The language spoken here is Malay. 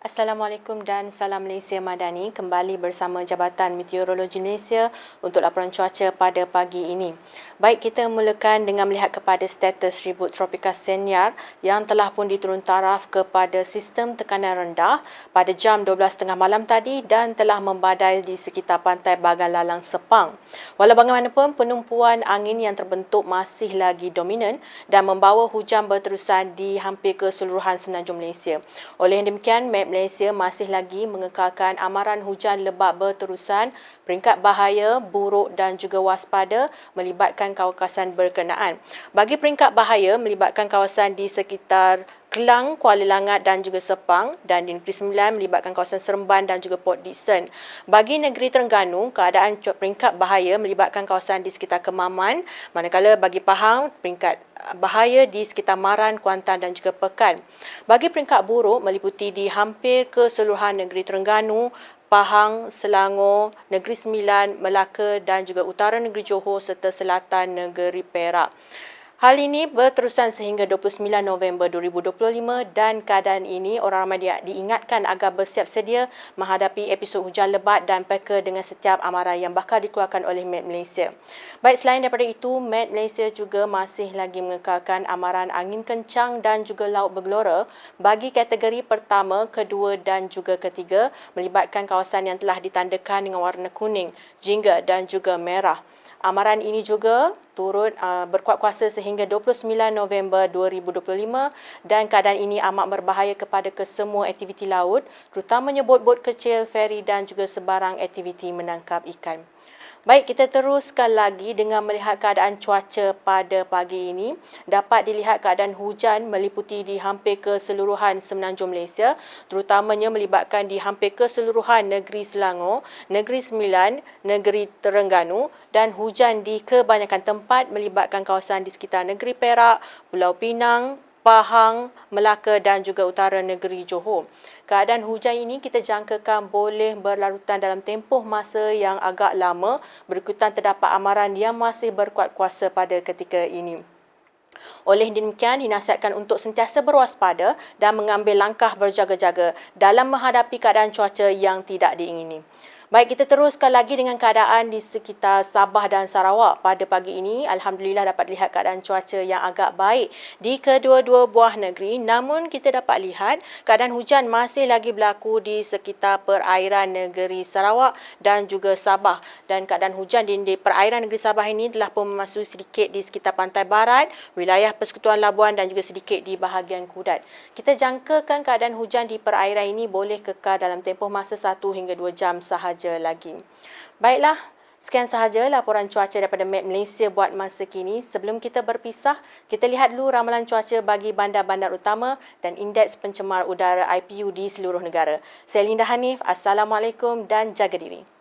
Assalamualaikum dan salam Malaysia Madani kembali bersama Jabatan Meteorologi Malaysia untuk laporan cuaca pada pagi ini. Baik kita mulakan dengan melihat kepada status ribut tropika Senyar yang telah pun diturun taraf kepada sistem tekanan rendah pada jam 12.30 malam tadi dan telah membadai di sekitar pantai Bagan Lalang Sepang. Walau bagaimanapun penumpuan angin yang terbentuk masih lagi dominan dan membawa hujan berterusan di hampir keseluruhan semenanjung Malaysia. Oleh demikian, map Malaysia masih lagi mengekalkan amaran hujan lebat berterusan, peringkat bahaya, buruk dan juga waspada melibatkan kawasan berkenaan. Bagi peringkat bahaya melibatkan kawasan di sekitar Kelang, Kuala Langat dan juga Sepang dan di Negeri Sembilan melibatkan kawasan Seremban dan juga Port Dickson. Bagi negeri Terengganu, keadaan peringkat bahaya melibatkan kawasan di sekitar Kemaman, manakala bagi Pahang, peringkat bahaya di sekitar Maran, Kuantan dan juga Pekan. Bagi peringkat buruk meliputi di hampir keseluruhan negeri Terengganu, Pahang, Selangor, Negeri Sembilan, Melaka dan juga utara negeri Johor serta selatan negeri Perak. Hal ini berterusan sehingga 29 November 2025 dan keadaan ini orang ramai diingatkan agar bersiap sedia menghadapi episod hujan lebat dan peka dengan setiap amaran yang bakal dikeluarkan oleh Met Malaysia. Baik selain daripada itu, Met Malaysia juga masih lagi mengekalkan amaran angin kencang dan juga laut bergelora bagi kategori pertama, kedua dan juga ketiga melibatkan kawasan yang telah ditandakan dengan warna kuning, jingga dan juga merah. Amaran ini juga turut uh, berkuat kuasa sehingga 29 November 2025 dan keadaan ini amat berbahaya kepada kesemua aktiviti laut terutamanya bot-bot kecil, feri dan juga sebarang aktiviti menangkap ikan. Baik, kita teruskan lagi dengan melihat keadaan cuaca pada pagi ini. Dapat dilihat keadaan hujan meliputi di hampir keseluruhan semenanjung Malaysia, terutamanya melibatkan di hampir keseluruhan negeri Selangor, negeri Sembilan, negeri Terengganu dan hujan di kebanyakan tempat melibatkan kawasan di sekitar negeri Perak, Pulau Pinang, Pahang, Melaka dan juga utara negeri Johor. Keadaan hujan ini kita jangkakan boleh berlarutan dalam tempoh masa yang agak lama berikutan terdapat amaran yang masih berkuat kuasa pada ketika ini. Oleh demikian, dinasihatkan untuk sentiasa berwaspada dan mengambil langkah berjaga-jaga dalam menghadapi keadaan cuaca yang tidak diingini. Baik, kita teruskan lagi dengan keadaan di sekitar Sabah dan Sarawak. Pada pagi ini, Alhamdulillah dapat lihat keadaan cuaca yang agak baik di kedua-dua buah negeri. Namun, kita dapat lihat keadaan hujan masih lagi berlaku di sekitar perairan negeri Sarawak dan juga Sabah. Dan keadaan hujan di perairan negeri Sabah ini telah pun memasuki sedikit di sekitar pantai barat, wilayah Persekutuan Labuan dan juga sedikit di bahagian Kudat. Kita jangkakan keadaan hujan di perairan ini boleh kekal dalam tempoh masa 1 hingga 2 jam sahaja sahaja lagi. Baiklah, sekian sahaja laporan cuaca daripada Met Malaysia buat masa kini. Sebelum kita berpisah, kita lihat dulu ramalan cuaca bagi bandar-bandar utama dan indeks pencemar udara IPU di seluruh negara. Saya Linda Hanif, Assalamualaikum dan jaga diri.